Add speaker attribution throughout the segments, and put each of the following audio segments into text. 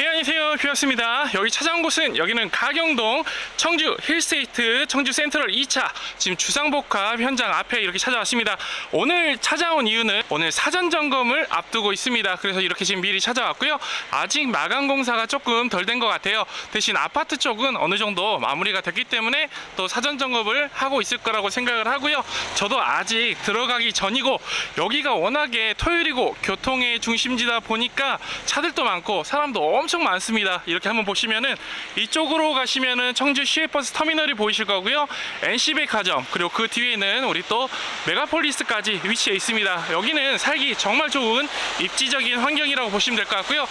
Speaker 1: 예, 안녕하세요. 뷰였습니다. 여기 찾아온 곳은 여기는 가경동 청주 힐스테이트 청주 센트럴 2차 지금 주상복합 현장 앞에 이렇게 찾아왔습니다. 오늘 찾아온 이유는 오늘 사전 점검을 앞두고 있습니다. 그래서 이렇게 지금 미리 찾아왔고요. 아직 마감 공사가 조금 덜 된 것 같아요. 대신 아파트 쪽은 어느 정도 마무리가 됐기 때문에 또 사전 점검을 하고 있을 거라고 생각을 하고요. 저도 아직 들어가기 전이고 여기가 워낙에 토요일이고 교통의 중심지다 보니까 차들도 많고 사람도 엄청 많습니다. 이렇게 한번 보시면은 이쪽으로 가시면은 청주 시외버스 터미널이 보이실 거고요. NC백화점 그리고 그 뒤에는 우리 또 메가폴리스까지 위치해 있습니다. 여기는 살기 정말 좋은 입지적인 환경이라고 보시면 될 것 같고요.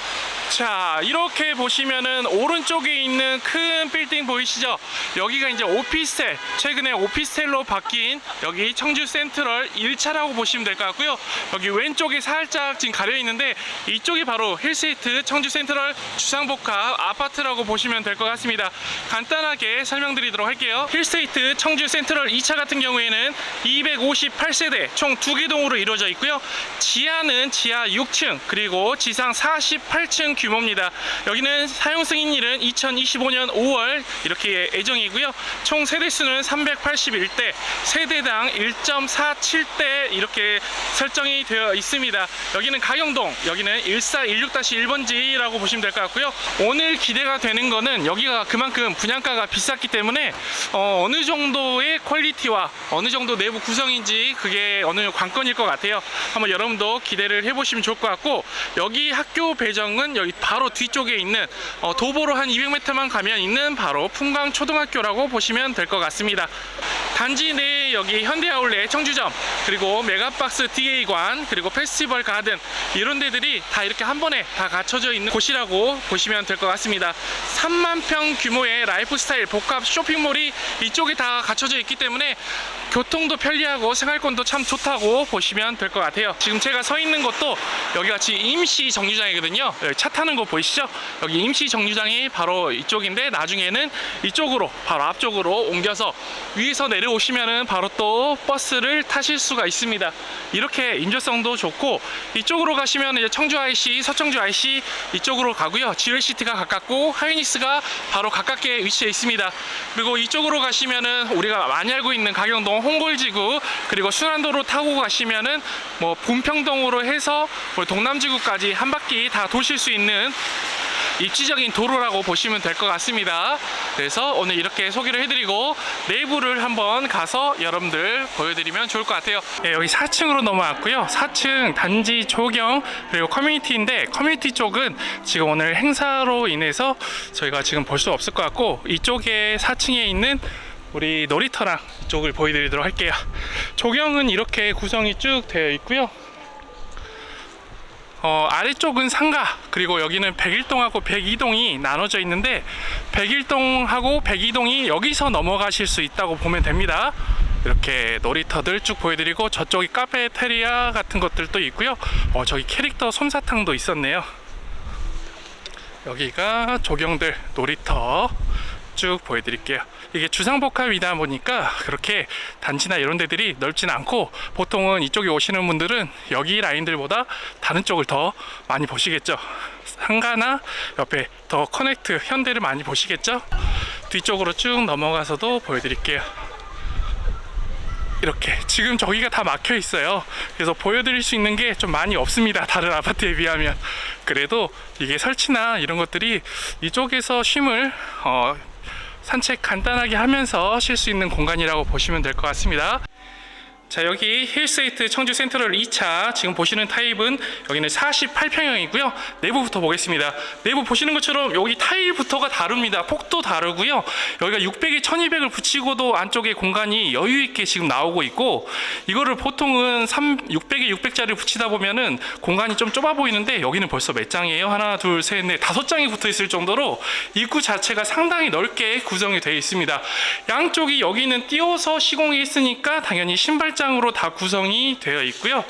Speaker 1: 자 이렇게 보시면은 오른쪽에 있는 큰 빌딩 보이시죠? 여기가 이제 오피스텔 최근에 오피스텔로 바뀐 여기 청주 센트럴 1차라고 보시면 될 것 같고요. 여기 왼쪽에 살짝 지금 가려 있는데 이쪽이 바로 힐스테이트 청주 센트럴 주상복합 아파트라고 보시면 될 것 같습니다. 간단하게 설명드리도록 할게요. 힐스테이트 청주 센트럴 2차 같은 경우에는 258세대 총두개 동으로 이루어져 있고요. 지하는 지하 6층 그리고 지상 48층 규모입니다. 여기는 사용 승인일은 2025년 5월 이렇게 예정이고요. 총 세대 수는 381대, 세대당 1.47대 이렇게 설정이 되어 있습니다. 여기는 가경동, 여기는 1416-1번지라고 보시면 될것 같고요. 오늘 기대가 되는 거는 여기가 그만큼 분양가가 비쌌기 때문에 어, 느 정도의 퀄리티와 어느 정도 내부 구성인지 그게 어느 관건일 것 같아요. 한번 여러분도 기대를 해보시면 좋을 것 같고 여기 학교 배정은 여기 바로 뒤쪽에 있는 어, 도보로 한 200m만 가면 있는 바로 풍광 초등학교라고 보시면 될 것 같습니다. 단지 내 여기 현대아울렛 청주점 그리고 메가박스 DA관 그리고 페스티벌 가든 이런 데들이 다 이렇게 한 번에 다 갖춰져 있는 곳이라고 보시면 될 것 같습니다. 3만 평 규모의 라이프스타일 복합 쇼핑몰이 이쪽에 다 갖춰져 있기 때문에 교통도 편리하고 생활권도 참 좋다고 보시면 될 것 같아요. 지금 제가 서 있는 곳도 여기 같이 임시 정류장이거든요. 여기 차 타는 거 보이시죠? 여기 임시 정류장이 바로 이쪽인데 나중에는 이쪽으로 바로 앞쪽으로 옮겨서 위에서 내려오시면은 바로 또 버스를 타실 수가 있습니다. 이렇게 인조성도 좋고 이쪽으로 가시면 이제 청주 IC, 서청주 IC 이쪽으로 가고요. 지웰시티가 가깝고 하이닉스가 바로 가깝게 위치해 있습니다. 그리고 이쪽으로 가시면은 우리가 많이 알고 있는 가경동 홍골지구 그리고 순환도로 타고 가시면은 뭐 분평동으로 해서 동남지구까지 한 바퀴 다 도실 수 있는 입지적인 도로라고 보시면 될 것 같습니다. 그래서 오늘 이렇게 소개를 해드리고 내부를 한번 가서 여러분들 보여드리면 좋을 것 같아요. 네, 여기 4층으로 넘어왔고요. 4층 단지 조경 그리고 커뮤니티인데 커뮤니티 쪽은 지금 오늘 행사로 인해서 저희가 지금 볼 수 없을 것 같고 이쪽에 4층에 있는 우리 놀이터랑 이쪽을 보여드리도록 할게요. 조경은 이렇게 구성이 쭉 되어 있고요. 어, 아래쪽은 상가 그리고 여기는 101동하고 102동이 나눠져 있는데 101동하고 102동이 여기서 넘어가실 수 있다고 보면 됩니다 이렇게 놀이터들 쭉 보여드리고 저쪽이 카페테리아 같은 것들도 있고요 어, 저기 캐릭터 솜사탕도 있었네요 여기가 조경들 놀이터 쭉 보여드릴게요. 이게 주상복합이다 보니까 그렇게 단지나 이런 데들이 넓진 않고 보통은 이쪽에 오시는 분들은 여기 라인들보다 다른 쪽을 더 많이 보시겠죠. 상가나 옆에 더 커넥트 현대를 많이 보시겠죠. 뒤쪽으로 쭉 넘어가서도 보여드릴게요. 이렇게 지금 저기가 다 막혀 있어요. 그래서 보여드릴 수 있는 게 좀 많이 없습니다. 다른 아파트에 비하면 그래도 이게 설치나 이런 것들이 이쪽에서 쉼을 어, 산책 간단하게 하면서 쉴 수 있는 공간이라고 보시면 될 것 같습니다. 자 여기 힐스테이트 청주 센트럴 2차 지금 보시는 타입은 여기는 48평형이고요. 내부부터 보겠습니다. 내부 보시는 것처럼 여기 타일부터가 다릅니다. 폭도 다르고요. 여기가 600에 1200을 붙이고도 안쪽에 공간이 여유 있게 지금 나오고 있고 이거를 보통은 3, 600에 600짜리 붙이다 보면은 공간이 좀 좁아 보이는데 여기는 벌써 몇 장이에요? 하나 둘 셋 넷 다섯 장이 붙어 있을 정도로 입구 자체가 상당히 넓게 구성이 되어 있습니다. 양쪽이 여기는 띄워서 시공이 있으니까 당연히 신발장 으로 다 구성이 되어 있고요.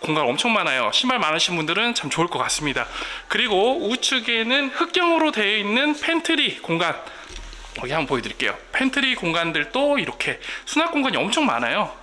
Speaker 1: 공간 엄청 많아요. 신발 많으신 분들은 참 좋을 것 같습니다. 그리고 우측에는 흑경으로 되어 있는 팬트리 공간. 여기 한번 보여드릴게요. 팬트리 공간들도 이렇게 수납 공간이 엄청 많아요.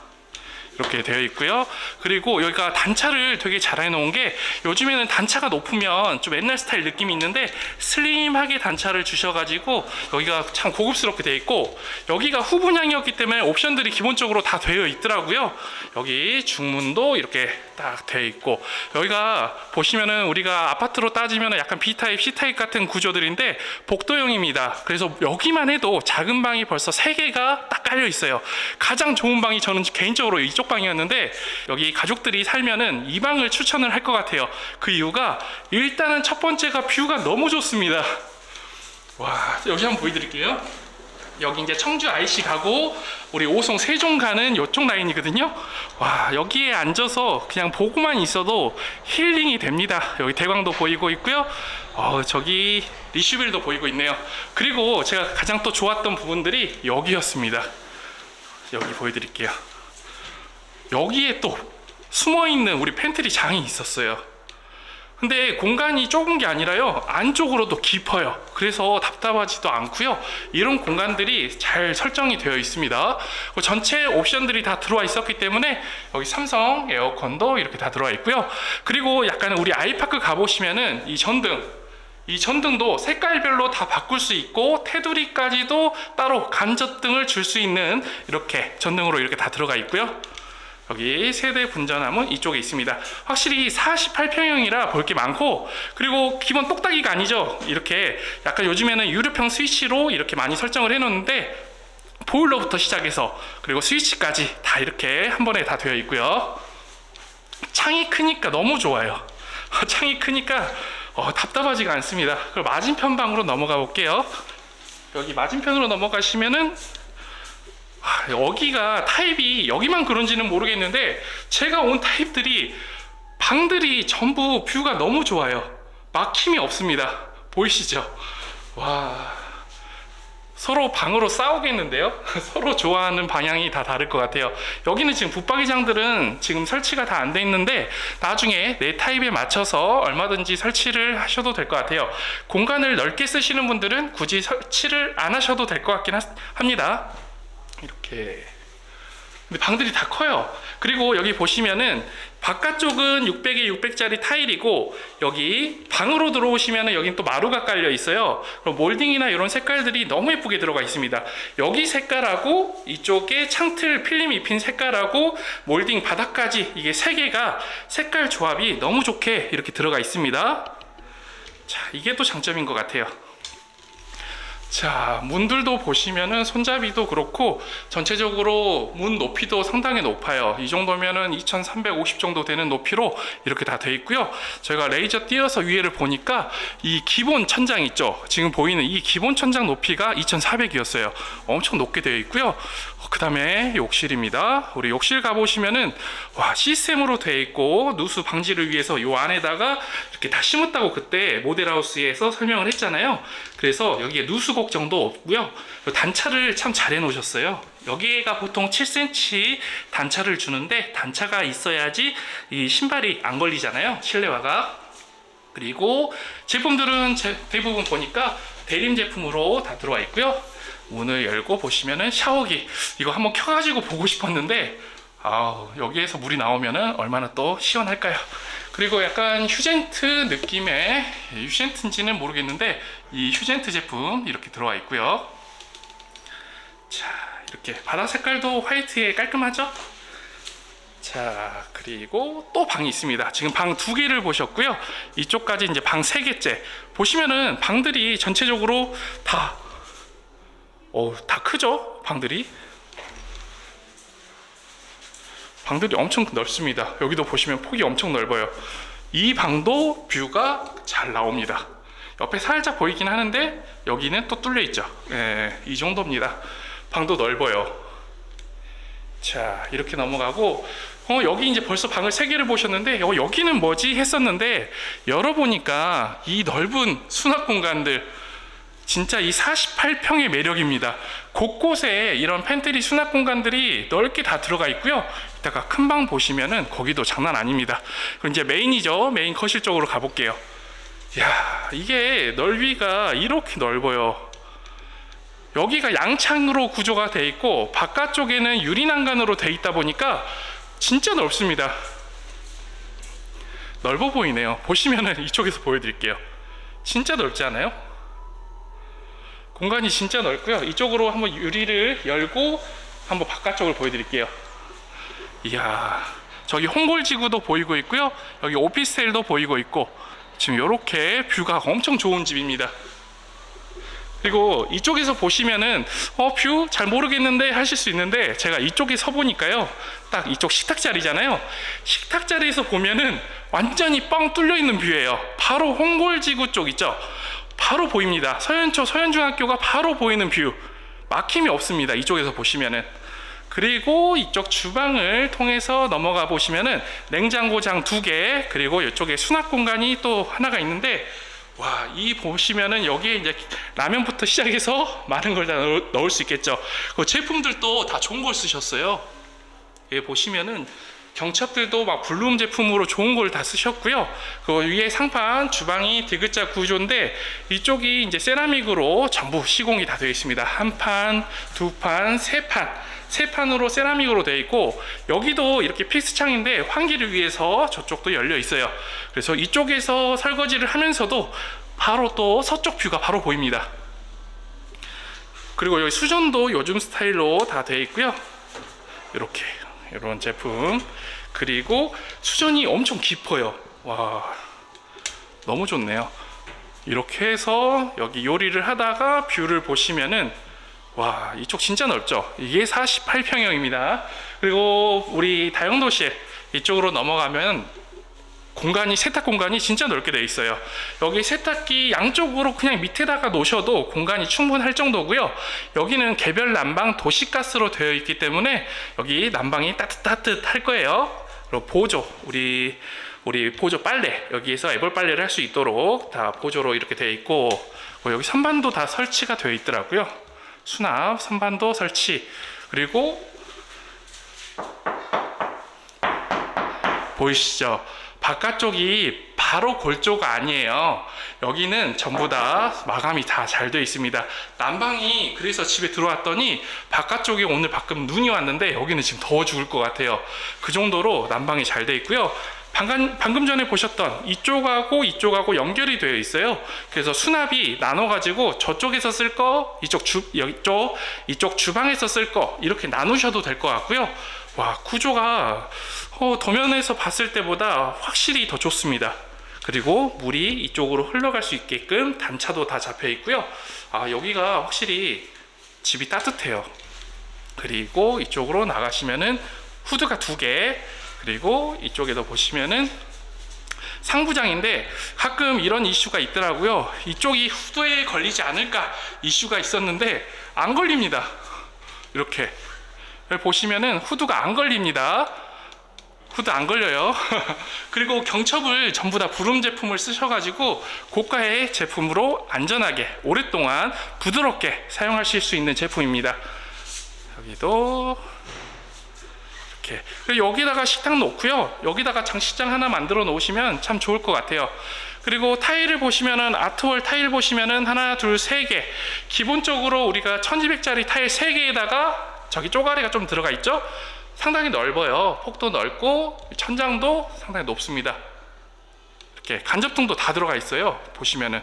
Speaker 1: 이렇게 되어 있고요. 그리고 여기가 단차를 되게 잘 해놓은 게 요즘에는 단차가 높으면 좀 옛날 스타일 느낌이 있는데 슬림하게 단차를 주셔가지고 여기가 참 고급스럽게 되어 있고 여기가 후분양이었기 때문에 옵션들이 기본적으로 다 되어 있더라고요. 여기 중문도 이렇게 딱 되어 있고 여기가 보시면은 우리가 아파트로 따지면 약간 B 타입, C 타입 같은 구조들인데 복도형입니다. 그래서 여기만 해도 작은 방이 벌써 세 개가 딱 깔려 있어요. 가장 좋은 방이 저는 개인적으로 이쪽 방이었는데 여기 가족들이 살면은 이 방을 추천을 할 것 같아요. 그 이유가 일단은 첫 번째가 뷰가 너무 좋습니다. 와 여기 한번 보여드릴게요. 여기 이제 청주 IC 가고 우리 오송 세종 가는 이쪽 라인이거든요. 와 여기에 앉아서 그냥 보고만 있어도 힐링이 됩니다. 여기 대광도 보이고 있고요. 어, 저기 리슈빌도 보이고 있네요. 그리고 제가 가장 또 좋았던 부분들이 여기였습니다. 여기 보여드릴게요. 여기에 또 숨어 있는 우리 팬트리 장이 있었어요. 근데 공간이 좁은 게 아니라요. 안쪽으로도 깊어요. 그래서 답답하지도 않고요. 이런 공간들이 잘 설정이 되어 있습니다. 그리고 전체 옵션들이 다 들어와 있었기 때문에 여기 삼성 에어컨도 이렇게 다 들어와 있고요. 그리고 약간 우리 아이파크 가보시면은 이 전등 이 전등도 색깔별로 다 바꿀 수 있고 테두리까지도 따로 간접등을 줄 수 있는 이렇게 전등으로 이렇게 다 들어가 있고요 여기 세대 분전함은 이쪽에 있습니다. 확실히 48평형이라 볼 게 많고 그리고 기본 똑딱이가 아니죠. 이렇게 약간 요즘에는 유료평 스위치로 이렇게 많이 설정을 해놓는데 보일러부터 시작해서 그리고 스위치까지 다 이렇게 한 번에 다 되어 있고요. 창이 크니까 너무 좋아요. 창이 크니까 어, 답답하지가 않습니다. 그럼 맞은편 방으로 넘어가 볼게요. 여기 맞은편으로 넘어가시면은 아, 여기가 타입이 여기만 그런지는 모르겠는데 제가 온 타입들이 방들이 전부 뷰가 너무 좋아요. 막힘이 없습니다. 보이시죠? 와 서로 방으로 싸우겠는데요? 서로 좋아하는 방향이 다 다를 것 같아요. 여기는 지금 붙박이장들은 지금 설치가 다 안 돼 있는데 나중에 내 타입에 맞춰서 얼마든지 설치를 하셔도 될 것 같아요. 공간을 넓게 쓰시는 분들은 굳이 설치를 안 하셔도 될 것 같긴 하- 합니다. 이렇게. 근데 방들이 다 커요. 그리고 여기 보시면은 바깥쪽은 600에 600짜리 타일이고 여기 방으로 들어오시면은 여긴 또 마루가 깔려 있어요. 그럼 몰딩이나 이런 색깔들이 너무 예쁘게 들어가 있습니다. 여기 색깔하고 이쪽에 창틀 필름 입힌 색깔하고 몰딩 바닥까지 이게 세 개가 색깔 조합이 너무 좋게 이렇게 들어가 있습니다. 자 이게 또 장점인 것 같아요 자, 문들도 보시면은 손잡이도 그렇고 전체적으로 문 높이도 상당히 높아요. 이 정도면은 2350 정도 되는 높이로 이렇게 다 돼 있고요. 저희가 레이저 띄어서 위에를 보니까 이 기본 천장 있죠. 지금 보이는 이 기본 천장 높이가 2400이었어요. 엄청 높게 되어 있고요. 그 다음에 욕실입니다. 우리 욕실 가보시면은 와 시스템으로 되어 있고 누수 방지를 위해서 요 안에다가 이렇게 다 심었다고 그때 모델하우스에서 설명을 했잖아요. 그래서 여기에 누수 걱정도 없고요. 단차를 참 잘 해놓으셨어요. 여기가 보통 7cm 단차를 주는데 단차가 있어야지 이 신발이 안 걸리잖아요. 실내화가. 그리고 제품들은 제- 대부분 보니까 대림 제품으로 다 들어와 있고요. 문을 열고 보시면은 샤워기 이거 한번 켜가지고 보고 싶었는데 아 여기에서 물이 나오면은 얼마나 또 시원할까요? 그리고 약간 휴젠트 느낌의 휴젠트인지는 모르겠는데 이 휴젠트 제품 이렇게 들어와 있고요. 자 이렇게 바닥 색깔도 화이트에 깔끔하죠? 자 그리고 또 방이 있습니다 지금 방 두 개를 보셨고요 이쪽까지 이제 방 세 개째 보시면은 방들이 전체적으로 다 어, 다 크죠? 방들이? 방들이 엄청 넓습니다. 여기도 보시면 폭이 엄청 넓어요. 이 방도 뷰가 잘 나옵니다. 옆에 살짝 보이긴 하는데 여기는 또 뚫려 있죠. 예, 이 정도입니다. 방도 넓어요. 자 이렇게 넘어가고 어 여기 이제 벌써 방을 세 개를 보셨는데 어, 여기는 뭐지 했었는데 열어보니까 이 넓은 수납 공간들 진짜 이 48평의 매력입니다 곳곳에 이런 팬트리 수납 공간들이 넓게 다 들어가 있고요 이따가 큰 방 보시면은 거기도 장난 아닙니다 그럼 이제 메인이죠 메인 거실 쪽으로 가볼게요 야 이게 넓이가 이렇게 넓어요 여기가 양창으로 구조가 돼 있고 바깥쪽에는 유리 난간으로 돼 있다 보니까 진짜 넓습니다. 넓어 보이네요. 보시면은 이쪽에서 보여드릴게요. 진짜 넓지 않아요? 공간이 진짜 넓고요. 이쪽으로 한번 유리를 열고 한번 바깥쪽을 보여드릴게요. 이야, 저기 홍골지구도 보이고 있고요. 여기 오피스텔도 보이고 있고 지금 이렇게 뷰가 엄청 좋은 집입니다. 그리고 이쪽에서 보시면은 어 뷰 잘 모르겠는데 하실 수 있는데 제가 이쪽에 서 보니까요 딱 이쪽 식탁 자리잖아요 식탁 자리에서 보면은 완전히 뻥 뚫려 있는 뷰예요 바로 홍골지구 쪽 있죠 바로 보입니다 서현초 서현중학교가 바로 보이는 뷰 막힘이 없습니다 이쪽에서 보시면은 그리고 이쪽 주방을 통해서 넘어가 보시면은 냉장고장 두 개 그리고 이쪽에 수납 공간이 또 하나가 있는데 와, 이 보시면은 여기에 이제 라면부터 시작해서 많은 걸 다 넣을 수 있겠죠. 그 제품들도 다 좋은 걸 쓰셨어요. 예, 보시면은 경첩들도 막 블룸 제품으로 좋은 걸 다 쓰셨고요. 그 위에 상판 주방이 디귿자 구조인데 이쪽이 이제 세라믹으로 전부 시공이 다 되어 있습니다. 한 판, 두 판, 세 판. 세 판으로 세라믹으로 되어 있고 여기도 이렇게 필스 창인데 환기를 위해서 저쪽도 열려 있어요. 그래서 이쪽에서 설거지를 하면서도 바로 또 서쪽 뷰가 바로 보입니다. 그리고 여기 수전도 요즘 스타일로 다 되어 있고요. 이렇게 이런 제품 그리고 수전이 엄청 깊어요. 와 너무 좋네요. 이렇게 해서 여기 요리를 하다가 뷰를 보시면은 와 이쪽 진짜 넓죠 이게 48평형입니다 그리고 우리 다용도실 이쪽으로 넘어가면 공간이 세탁 공간이 진짜 넓게 되어 있어요. 여기 세탁기 양쪽으로 그냥 밑에다가 놓으셔도 공간이 충분할 정도고요. 여기는 개별 난방 도시가스로 되어 있기 때문에 여기 난방이 따뜻따뜻할 거예요. 그리고 보조 우리 우리 보조 빨래 여기에서 애벌 빨래를 할 수 있도록 다 보조로 이렇게 되어 있고 뭐 여기 선반도 다 설치가 되어 있더라고요. 수납, 선반도 설치. 그리고 보이시죠? 바깥쪽이 바로 골조가 아니에요. 여기는 전부 다 마감이 다 잘 되어 있습니다. 난방이 그래서 집에 들어왔더니 바깥쪽에 오늘 방금 눈이 왔는데 여기는 지금 더워 죽을 것 같아요. 그 정도로 난방이 잘 되어 있고요. 방금, 방금 전에 보셨던 이쪽하고 이쪽하고 연결이 되어 있어요. 그래서 수납이 나눠가지고 저쪽에서 쓸 거, 이쪽 주, 이쪽, 이쪽 주방에서 쓸 거, 이렇게 나누셔도 될 것 같고요. 와, 구조가 어, 도면에서 봤을 때보다 확실히 더 좋습니다. 그리고 물이 이쪽으로 흘러갈 수 있게끔 단차도 다 잡혀 있고요. 아, 여기가 확실히 집이 따뜻해요. 그리고 이쪽으로 나가시면은 후드가 두 개, 그리고 이쪽에도 보시면은 상부장인데 가끔 이런 이슈가 있더라고요. 이쪽이 후드에 걸리지 않을까 이슈가 있었는데 안 걸립니다. 이렇게 보시면은 후드가 안 걸립니다. 후드 안 걸려요. 그리고 경첩을 전부 다 부름 제품을 쓰셔가지고 고가의 제품으로 안전하게 오랫동안 부드럽게 사용하실 수 있는 제품입니다. 여기도 이렇게 여기다가 식탁 놓고요. 여기다가 장식장 하나 만들어 놓으시면 참 좋을 것 같아요. 그리고 타일을 보시면은 아트월 타일 보시면은 하나, 둘, 세 개. 기본적으로 우리가 1200짜리 타일 세 개에다가 저기 쪼가리가 좀 들어가 있죠? 상당히 넓어요. 폭도 넓고 천장도 상당히 높습니다. 이렇게 간접등도 다 들어가 있어요. 보시면은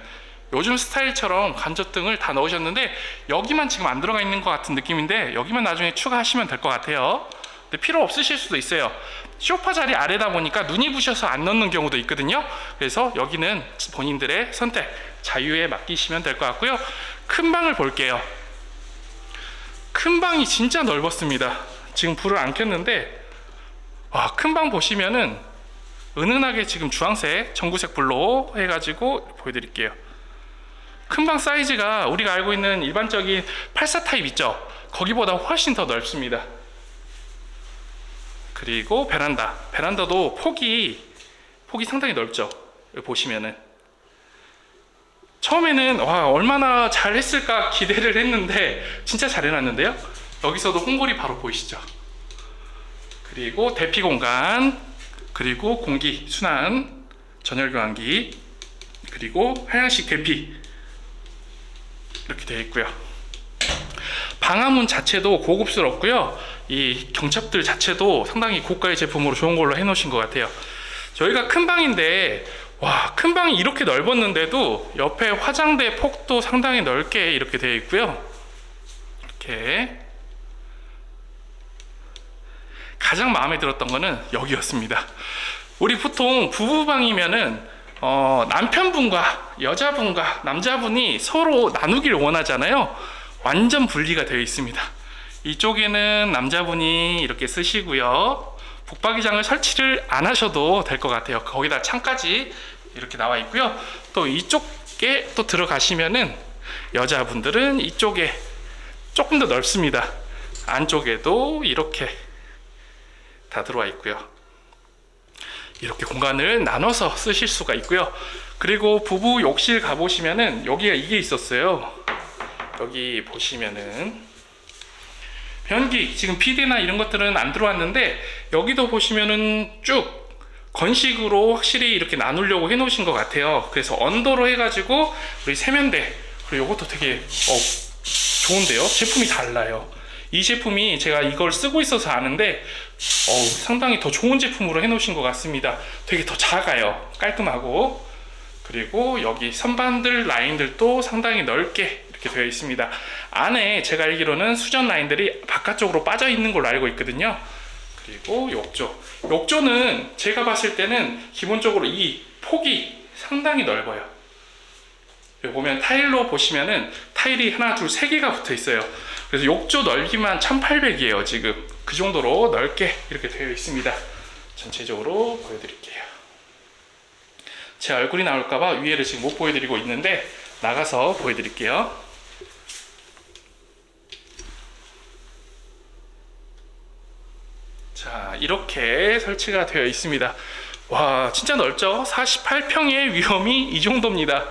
Speaker 1: 요즘 스타일처럼 간접등을 다 넣으셨는데 여기만 지금 안 들어가 있는 것 같은 느낌인데 여기만 나중에 추가하시면 될 것 같아요. 근데 필요 없으실 수도 있어요. 쇼파 자리 아래다 보니까 눈이 부셔서 안 넣는 경우도 있거든요. 그래서 여기는 본인들의 선택, 자유에 맡기시면 될 것 같고요. 큰 방을 볼게요. 큰 방이 진짜 넓었습니다. 지금 불을 안 켰는데 와, 큰 방 보시면은 은은하게 지금 주황색, 전구색 불로 해가지고 보여드릴게요. 큰 방 사이즈가 우리가 알고 있는 일반적인 84 타입 있죠? 거기보다 훨씬 더 넓습니다. 그리고 베란다. 베란다도 폭이 폭이 상당히 넓죠. 보시면은 처음에는 와 얼마나 잘했을까 기대를 했는데 진짜 잘해놨는데요. 여기서도 홍골이 바로 보이시죠. 그리고 대피 공간, 그리고 공기 순환, 전열 교환기, 그리고 하향식 대피 이렇게 되어 있고요. 방화문 자체도 고급스럽고요. 이 경첩들 자체도 상당히 고가의 제품으로 좋은 걸로 해놓으신 것 같아요. 저희가 큰 방인데 와, 큰 방이 이렇게 넓었는데도 옆에 화장대 폭도 상당히 넓게 이렇게 되어 있고요. 이렇게 가장 마음에 들었던 거는 여기였습니다. 우리 보통 부부방이면은 어, 남편분과 여자분과 남자분이 서로 나누기를 원하잖아요. 완전 분리가 되어 있습니다. 이쪽에는 남자분이 이렇게 쓰시고요. 북박이장을 설치를 안 하셔도 될 것 같아요. 거기다 창까지 이렇게 나와 있고요. 또 이쪽에 또 들어가시면은 여자분들은 이쪽에 조금 더 넓습니다. 안쪽에도 이렇게 다 들어와 있고요. 이렇게 공간을 나눠서 쓰실 수가 있고요. 그리고 부부 욕실 가보시면은 여기가 이게 있었어요. 여기 보시면은 변기 지금 PD나 이런 것들은 안 들어왔는데 여기도 보시면은 쭉 건식으로 확실히 이렇게 나누려고 해놓으신 것 같아요. 그래서 언더로 해가지고 우리 세면대 그리고 이것도 되게 어, 좋은데요. 제품이 달라요. 이 제품이 제가 이걸 쓰고 있어서 아는데 어우, 상당히 더 좋은 제품으로 해놓으신 것 같습니다. 되게 더 작아요. 깔끔하고 그리고 여기 선반들 라인들도 상당히 넓게 이렇게 되어 있습니다. 안에 제가 알기로는 수전 라인들이 바깥쪽으로 빠져 있는 걸로 알고 있거든요. 그리고 욕조. 욕조는 제가 봤을 때는 기본적으로 이 폭이 상당히 넓어요. 여기 보면 타일로 보시면은 타일이 하나, 둘, 세 개가 붙어 있어요. 그래서 욕조 넓이만 1800이에요, 지금. 그 정도로 넓게 이렇게 되어 있습니다. 전체적으로 보여드릴게요. 제 얼굴이 나올까봐 위에를 지금 못 보여드리고 있는데 나가서 보여드릴게요. 자, 이렇게 설치가 되어 있습니다. 와, 진짜 넓죠? 48평의 위험이 이 정도입니다.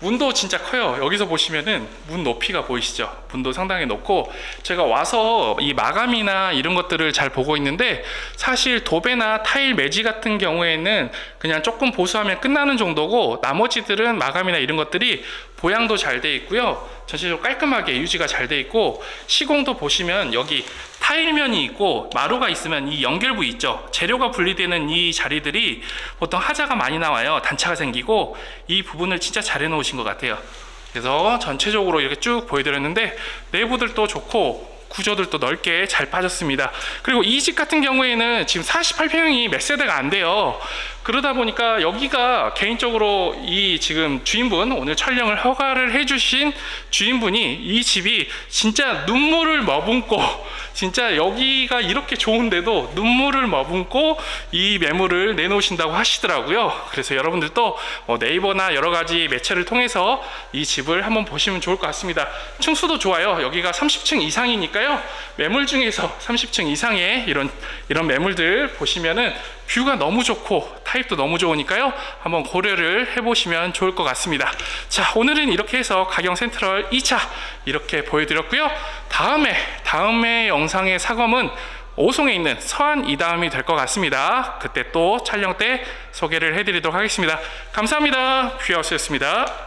Speaker 1: 문도 진짜 커요. 여기서 보시면은 문 높이가 보이시죠? 문도 상당히 높고 제가 와서 이 마감이나 이런 것들을 잘 보고 있는데 사실 도배나 타일 매지 같은 경우에는 그냥 조금 보수하면 끝나는 정도고 나머지들은 마감이나 이런 것들이 보양도 잘 돼 있고요. 전체적으로 깔끔하게 유지가 잘 돼 있고 시공도 보시면 여기 타일면이 있고 마루가 있으면 이 연결부 있죠. 재료가 분리되는 이 자리들이 보통 하자가 많이 나와요. 단차가 생기고 이 부분을 진짜 잘 해놓으신 것 같아요. 그래서 전체적으로 이렇게 쭉 보여드렸는데 내부들도 좋고 구조들도 넓게 잘 빠졌습니다. 그리고 이 집 같은 경우에는 지금 48평이 몇 세대가 안 돼요. 그러다 보니까 여기가 개인적으로 이 지금 주인분 오늘 촬영을 허가를 해주신 주인분이 이 집이 진짜 눈물을 머금고 진짜 여기가 이렇게 좋은데도 눈물을 머금고 이 매물을 내놓으신다고 하시더라고요. 그래서 여러분들도 뭐 네이버나 여러 가지 매체를 통해서 이 집을 한번 보시면 좋을 것 같습니다. 층수도 좋아요. 여기가 30층 이상이니까요. 매물 중에서 30층 이상의 이런 이런 매물들 보시면은 뷰가 너무 좋고 타입도 너무 좋으니까요. 한번 고려를 해보시면 좋을 것 같습니다. 자, 오늘은 이렇게 해서 가경 센트럴 2차 이렇게 보여드렸고요. 다음에 다음에 영상의 사검은 오송에 있는 서안 이다음이 될 것 같습니다. 그때 또 촬영 때 소개를 해드리도록 하겠습니다. 감사합니다. 뷰하우스였습니다.